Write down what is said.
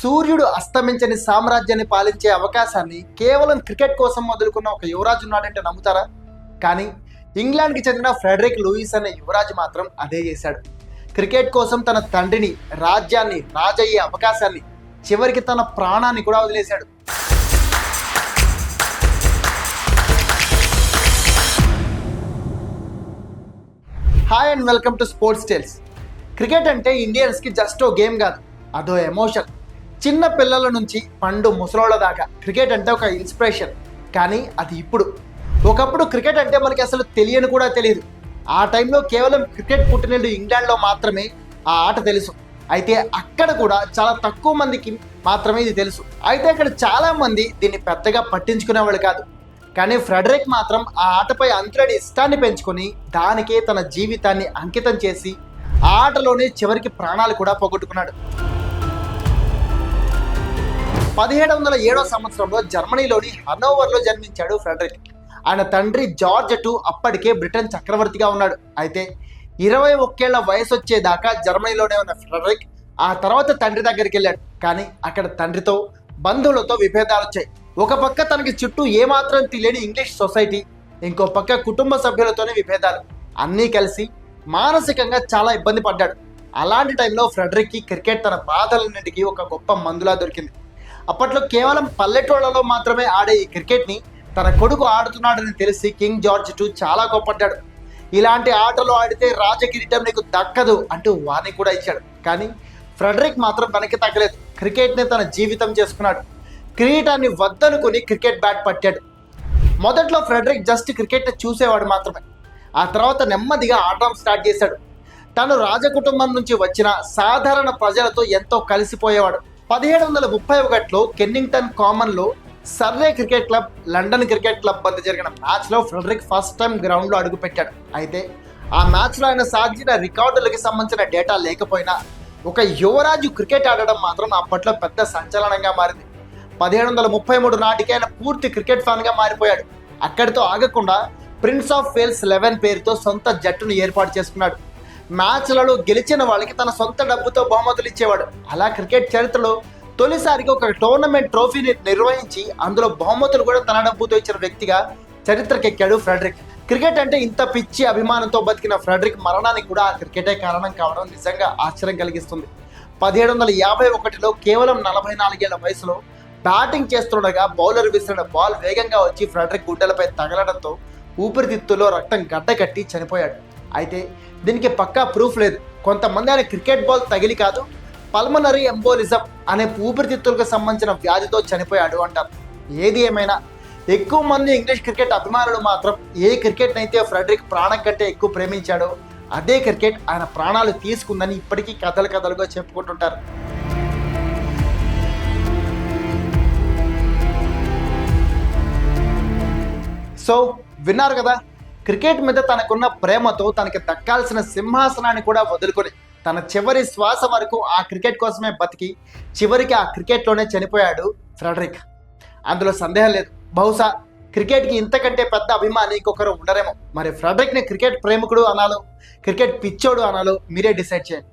సూర్యుడు అస్తమించని సామ్రాజ్యాన్ని పాలించే అవకాశాన్ని కేవలం క్రికెట్ కోసం మొదలుకున్న ఒక యువరాజు ఉన్నాడంటే నమ్ముతారా? కానీ ఇంగ్లాండ్కి చెందిన ఫ్రెడరిక్ లూయిస్ అనే యువరాజు మాత్రం అదే చేశాడు. క్రికెట్ కోసం తన తండ్రిని రాజ్యాన్ని రాజయ్యే అవకాశాన్ని చివరికి తన ప్రాణాన్ని కూడా వదిలేశాడు. Hi and welcome to sports tales. Cricket అంటే ఇండియన్స్కి జస్ట్ ఓ గేమ్ కాదు అదో ఎమోషన్. చిన్న పిల్లల నుంచి పండు ముసలోళ్ళ దాకా. క్రికెట్ అంటే ఒక ఇన్స్పిరేషన్. కానీ అది ఇప్పుడు. ఒకప్పుడు క్రికెట్ అంటే మనకి అసలు తెలియని కూడా తెలియదు ఆ టైంలో కేవలం క్రికెట్ పుట్టినళ్ళు ఇంగ్లాండ్లో మాత్రమే ఆ ఆట తెలుసు. అయితే అక్కడ కూడా చాలా తక్కువ మందికి మాత్రమే ఇది తెలుసు. అయితే అక్కడ చాలామంది దీన్ని పెద్దగా పట్టించుకునేవాళ్ళు కాదు. కానీ ఫ్రెడరిక్ మాత్రం ఆ ఆటపై అంతులేని ఇష్టాన్ని పెంచుకొని దానికే తన జీవితాన్ని అంకితం చేసి ఆ ఆటలోనే చివరికి ప్రాణాలు కూడా పోగొట్టుకున్నాడు. పదిహేడు వందల ఏడవ సంవత్సరంలో జర్మనీలోని హనోవర్లో జన్మించాడు ఫ్రెడరిక్. ఆయన తండ్రి జార్జ్ టు అప్పటికే బ్రిటన్ చక్రవర్తిగా ఉన్నాడు. అయితే ఇరవై ఒకేళ్ళ వయసు వచ్చేదాకా జర్మనీలోనే ఉన్న ఫ్రెడరిక్ ఆ తర్వాత తండ్రి దగ్గరికి వెళ్ళాడు. కానీ అక్కడ తండ్రితో బంధువులతో విభేదాలు వచ్చాయి. ఒక పక్క తనకి చుట్టూ ఏమాత్రం తెలియని ఇంగ్లీష్ సొసైటీ ఇంకో పక్క కుటుంబ సభ్యులతోనే విభేదాలు. అన్నీ కలిసి మానసికంగా చాలా ఇబ్బంది పడ్డాడు. అలాంటి టైంలో ఫ్రెడరిక్కి క్రికెట్ తన బాధలన్నింటికి ఒక గొప్ప మందులా దొరికింది. అప్పట్లో కేవలం పల్లెటూళ్ళలో మాత్రమే ఆడే ఈ క్రికెట్ని తన కొడుకు ఆడుతున్నాడని తెలిసి కింగ్ జార్జ్ టూ చాలా కోపడ్డాడు ఇలాంటి ఆటలు ఆడితే రాజకిరీటం నీకు దక్కదు అంటూ వార్నింగ్ కూడా ఇచ్చాడు. కానీ ఫ్రెడరిక్ మాత్రం వెనక్కి తగ్గలేదు. క్రికెట్ని తన జీవితం చేసుకున్నాడు. కిరీటాన్ని వద్దనుకుని క్రికెట్ బ్యాట్ పట్టాడు. మొదట్లో ఫ్రెడరిక్ జస్ట్ క్రికెట్ని చూసేవాడు మాత్రమే. ఆ తర్వాత నెమ్మదిగా ఆడడం స్టార్ట్ చేశాడు. తను రాజకుటుంబం నుంచి వచ్చిన సాధారణ ప్రజలతో ఎంతో కలిసిపోయేవాడు. పదిహేడు వందల ముప్పై ఒకటిలో Kennington కామన్లో Surrey cricket club London cricket club మధ్య జరిగిన మ్యాచ్లో ఫ్రెడరిక్ ఫస్ట్ టైం గ్రౌండ్లో అడుగుపెట్టాడు. అయితే ఆ మ్యాచ్లో ఆయన సాధించిన రికార్డులకి సంబంధించిన డేటా లేకపోయినా ఒక యువరాజు క్రికెట్ ఆడడం మాత్రం అప్పట్లో పెద్ద సంచలనంగా మారింది. పదిహేడు వందల ముప్పై మూడు నాటికి ఆయన పూర్తి క్రికెట్ ఫ్యాన్గా మారిపోయాడు. అక్కడితో ఆగకుండా ప్రిన్స్ ఆఫ్ వేల్స్ లెవెన్ పేరుతో సొంత జట్టును ఏర్పాటు చేసుకున్నాడు. మ్యాచ్లలో గెలిచిన వాళ్ళకి తన సొంత డబ్బుతో బహుమతులు ఇచ్చేవాడు. అలా క్రికెట్ చరిత్రలో తొలిసారిగా ఒక టోర్నమెంట్ ట్రోఫీని నిర్వహించి అందులో బహుమతులు కూడా తన డబ్బుతో ఇచ్చిన వ్యక్తిగా చరిత్రకెక్కాడు ఫ్రెడరిక్. క్రికెట్ అంటే ఇంత పిచ్చి అభిమానంతో బతికిన ఫ్రెడరిక్ మరణానికి కూడా ఆ క్రికెటే కారణం కావడం నిజంగా ఆశ్చర్యం కలిగిస్తుంది. పదిహేడు వందల యాభై ఒకటిలో కేవలం నలభై నాలుగేళ్ళ వయసులో బ్యాటింగ్ చేస్తుండగా బౌలర్ విసిరిన బాల్ వేగంగా వచ్చి ఫ్రెడరిక్ గుడ్డలపై తగలడంతో ఊపిరితిత్తులో రక్తం గడ్డకట్టి చనిపోయాడు. అయితే దీనికి పక్కా ప్రూఫ్ లేదు. కొంతమంది ఆయన క్రికెట్ బాల్ తగిలి కాదు పల్మనరీ ఎంబోలిజం అనే ఊపిరితిత్తులకు సంబంధించిన వ్యాధితో చనిపోయాడు అంటారు. ఏది ఏమైనా ఎక్కువ మంది ఇంగ్లీష్ క్రికెట్ అభిమానులు మాత్రం ఏ క్రికెట్ అయితే ఫ్రెడరిక్ ప్రాణం కంటే ఎక్కువ ప్రేమించాడో అదే క్రికెట్ ఆయన ప్రాణాలు తీసుకుందని ఇప్పటికీ కథలు కథలుగా చెప్పుకుంటుంటారు. సో విన్నారు కదా క్రికెట్ మీద తనకున్న ప్రేమతో తనకి దక్కాల్సిన సింహాసనాన్ని కూడా వదులుకొని తన చివరి శ్వాస వరకు ఆ క్రికెట్ కోసమే బతికి చివరికి ఆ క్రికెట్లోనే చనిపోయాడు ఫ్రెడరిక్. అందులో సందేహం లేదు. బహుశా క్రికెట్కి ఇంతకంటే పెద్ద అభిమాని ఇంకొకరు ఉండరేమో. మరి ఫ్రెడరిక్ని క్రికెట్ ప్రేమికుడు అనాలో క్రికెట్ పిచ్చోడు అనాలో మీరే డిసైడ్ చేయండి.